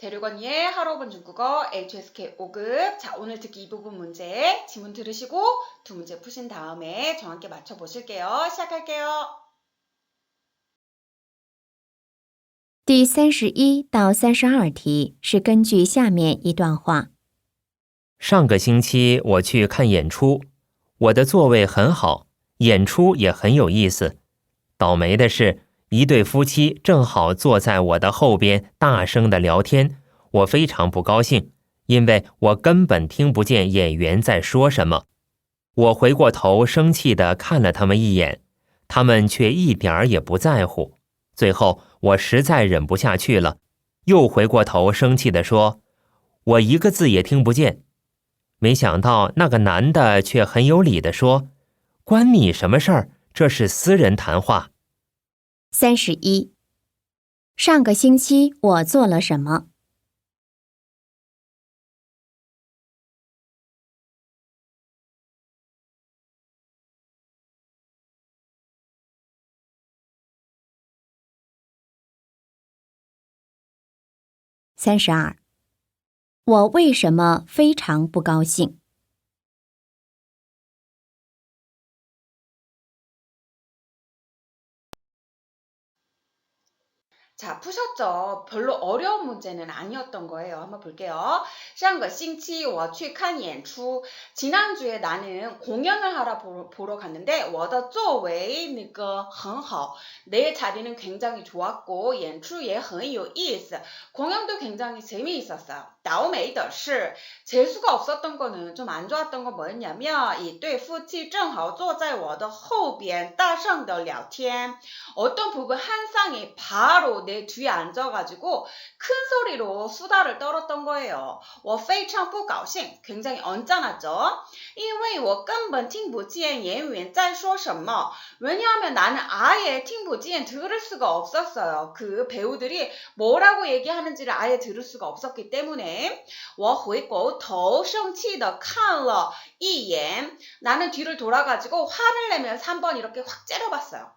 대륙언니의 하루본 중국어 HSK 5급. 자, 오늘 듣기 이 부분 문제 지문 들으시고 두 문제 푸신 다음에 저와 함께 맞춰보실게요. 시작할게요. 第三十一到三十二题是根据下面一段话。上个星期我去看演出，我的座位很好，演出也很有意思。倒霉的是， 一对夫妻正好坐在我的后边，大声的聊天，我非常不高兴，因为我根本听不见演员在说什么。我回过头，生气的看了他们一眼，他们却一点儿也不在乎。最后，我实在忍不下去了，又回过头，生气的说：“我一个字也听不见。”没想到那个男的却很有理的说：“关你什么事儿？这是私人谈话。三十一，上个星期我做了什么？三十二，我为什么非常不高兴？ 자, 푸셨죠? 별로 어려운 문제는 아니었던 거예요. 한번 볼게요. 上个星期我去看演出. 지난주에 나는 공연을 하러 보러, 보러 갔는데 我的座位那个很好. 내 자리는 굉장히 좋았고 演出也很有意思. 공연도 굉장히 재미있었어요. 倒霉的是 재수가 없었던 거는 좀 안 좋았던 건 뭐였냐면 이对夫妻正好坐在我的后边大声的聊天. 어떤 부부 한 쌍이 바로 내 뒤에 앉아가지고 큰 소리로 수다를 떨었던 거예요. 我非常不高兴, 굉장히 언짢았죠. 因为我根本听不见演员在说什么. 왜냐하면 나는 아예 听不见 들을 수가 없었어요. 그 배우들이 뭐라고 얘기하는지를 아예 들을 수가 없었기 때문에 我回过头生气的看了一眼. 나는 뒤를 돌아가지고 화를 내면 3번 이렇게 확 째려봤어요.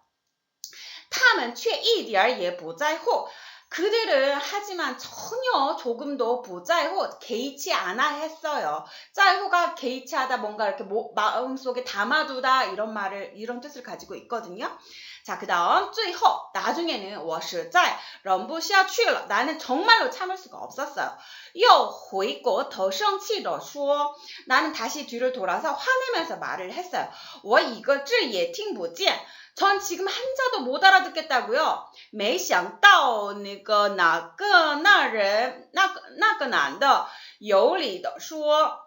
他们却一点儿也不在乎. 그들은 하지만 전혀 조금도 부자이호 개의치 않아 했어요. 짜이호가 개의치하다 뭔가 이렇게 모, 마음속에 담아두다 이런 말을 이런 뜻을 가지고 있거든요. 자, 그다음 最后 나중에는 我实在忍不下去了. 나는 정말로 참을 수가 없었어요. 又回过头生气地说 나는 다시 뒤를 돌아서 화내면서 말을 했어요. 我一个字也听不见. 전 지금 한자도 못 알아듣겠다고요. 没想到那个哪个那人那个那个男的有理的说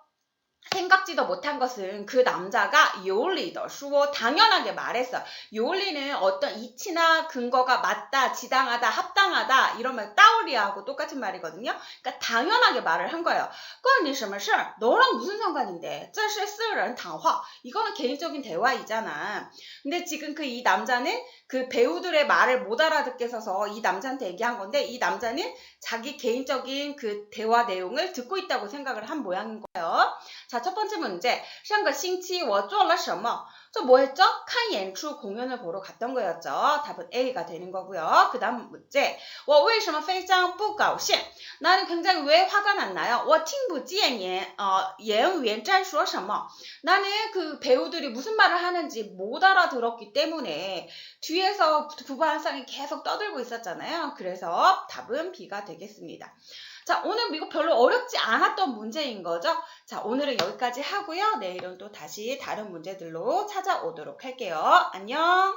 생각지도 못한 것은 그 남자가 요리더 슈어 당연하게 말했어. 요리는 어떤 이치나 근거가 맞다, 지당하다, 합당하다 이러면 따오리하고 똑같은 말이거든요. 그러니까 당연하게 말을 한 거예요. 关你什么事? 너랑 무슨 상관인데? 这是私人谈话. 이거는 개인적인 대화이잖아. 근데 지금 그 이 남자는 그 배우들의 말을 못 알아듣게 해서 이 남자한테 얘기한 건데 이 남자는 자기 개인적인 그 대화 내용을 듣고 있다고 생각을 한 모양인 거예요. 자, 첫 번째 문제. 上个星期我做了什么? 저뭐 했죠? 看演出 공연을 보러 갔던 거였죠. 답은 A가 되는 거고요. 그 다음 문제. 我为什么非常不高兴? 나는 굉장히 왜 화가 났나요? 我听不见演, 어, 演员在说什么? 나는 그 배우들이 무슨 말을 하는지 못 알아들었기 때문에 뒤에서 부부 한 쌍이 계속 떠들고 있었잖아요. 그래서 답은 B가 되겠습니다. 자, 오늘 이거 별로 어렵지 않았던 문제인 거죠? 자, 오늘은 여기까지 하고요. 내일은 또 다시 다른 문제들로 찾아오도록 할게요. 안녕!